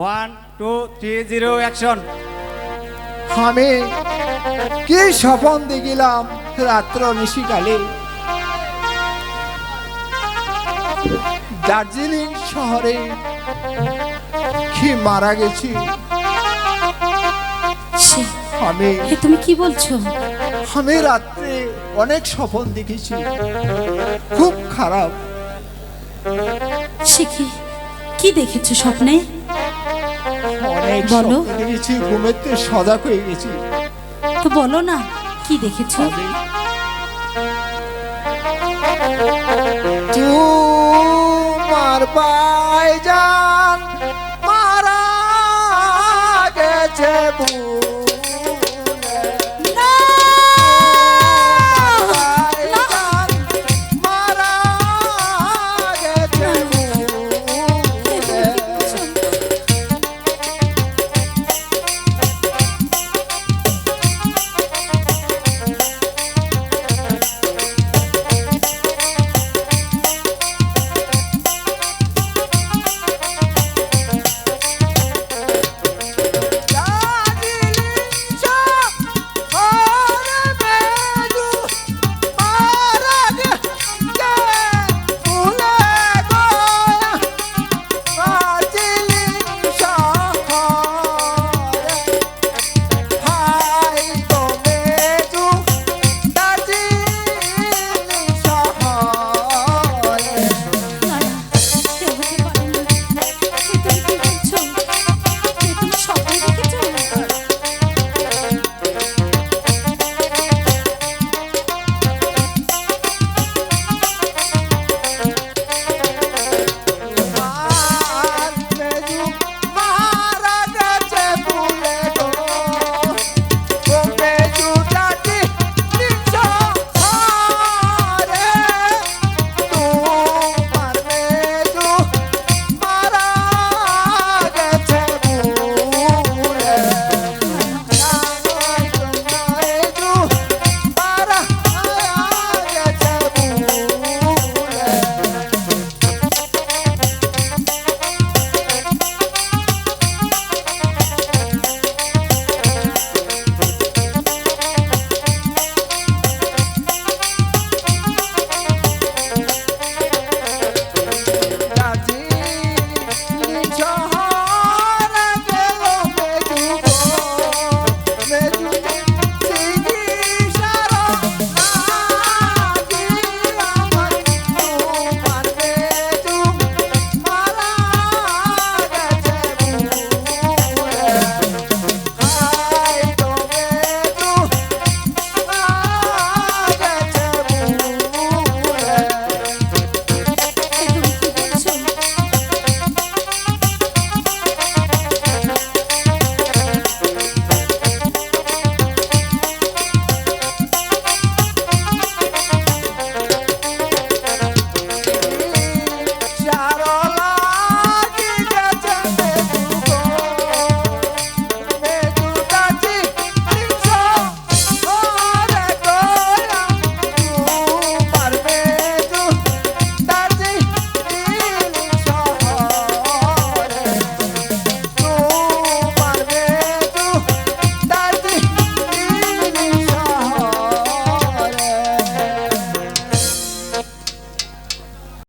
One two three zero action আমি কি স্বপন দেখিলাম রাত্র নিশিকালে? দার্জিলিং শহরে কি মারা গেছি? আমি তুমি কি বলছো? আমি রাত্রে অনেক স্বপন দেখেছি। খুব খারাপ। সে কি কি দেখেছ স্বপ্নে? অনেক বলো। দেখেছি ঘুমেতে সজাগ হয়ে গেছি তো বলো না কি দেখেছ তোমার যান মারা গেছে